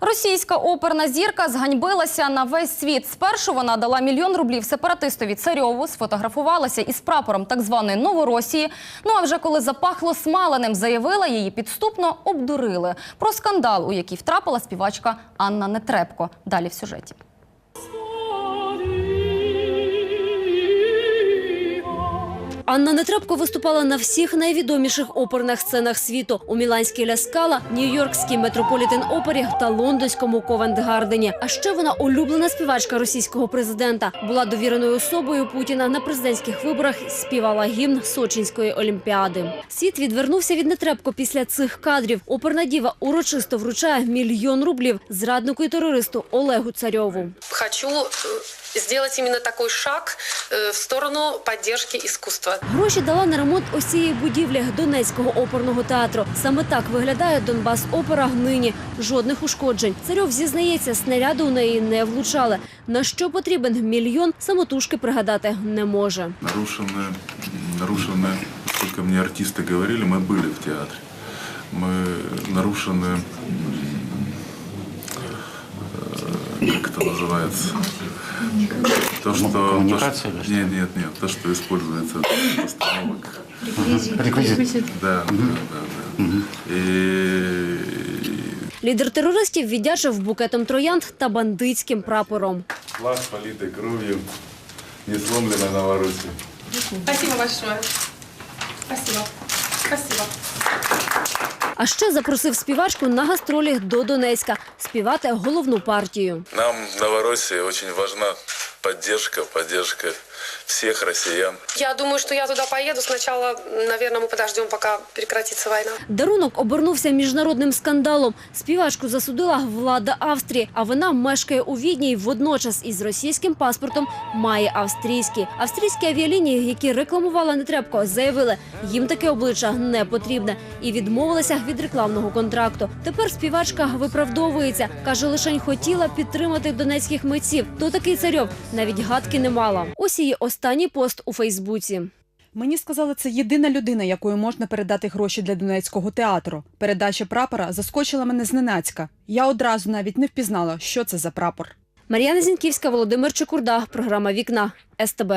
Російська оперна зірка зганьбилася на весь світ. Спершу вона дала мільйон рублів сепаратистові Царьову, сфотографувалася із прапором так званої Новоросії. Ну а вже коли запахло смаленим, заявила, її підступно обдурили. Про скандал, у який втрапила співачка Анна Нетребко. Далі в сюжеті. Анна Нетребко виступала на всіх найвідоміших оперних сценах світу у Міланській Ля Скала, Нью-Йоркській Метрополітен Опері та лондонському Ковент-Гардені. А ще вона улюблена співачка російського президента. Була довіреною особою Путіна на президентських виборах. Співала гімн Сочинської олімпіади. Світ відвернувся від Нетребко після цих кадрів. Оперна діва урочисто вручає мільйон рублів зраднику і терористу Олегу Царьову. хочу сделать именно такой шаг э, в сторону поддержки искусства. Гроші дала на ремонт ось цієї будівлі Донецького оперного театру. Саме так виглядає Донбас опера нині. Жодних ушкоджень. Царьов зізнається, снаряди у неї не влучали. На що потрібен мільйон, самотужки пригадати не може. нарушены, нарушены, сколько мне артисты говорили, мы были в театре. Мы нарушены, м, э, как это называется? То, что... то, коммуникация что- или Нет, нет, нет, то, что используется в постановок. Реквизит. Да, да, да, да. И Лідер терористів віддячив букетом троянд та бандитським прапором. флаг, политый кровью, не сломлена Новороссия. Спасибо большое. Спасибо. Спасибо. А ще запросив співачку на гастролі до Донецька співати головну партію. Нам в Новоросії очень важна підтримка, поддержка всех россиян. Я думаю, что я туда поеду. Сначала, наверное, мы подождем, пока прекратится война. Дарунок обернувся міжнародним скандалом. Співачку засудила влада Австрії, а вона мешкає у Відні і водночас із російським паспортом має австрійський. Австрійські авіалінії, які рекламувала Нетребко, заявили, їм таке обличчя не потрібне і відмовилися від рекламного контракту. Тепер співачка виправдовується. каже, лишень хотіла підтримати донецьких митців. То такий царьов навіть гадки не мала. Ось її останній пост у Фейсбуці. Мені сказали, це єдина людина, якою можна передати гроші для Донецького театру. Передача прапора заскочила мене зненацька. Я одразу навіть не впізнала, що це за прапор. Мар'яна Зінківська, Володимир Чекурда. Програма Вікна СТБ.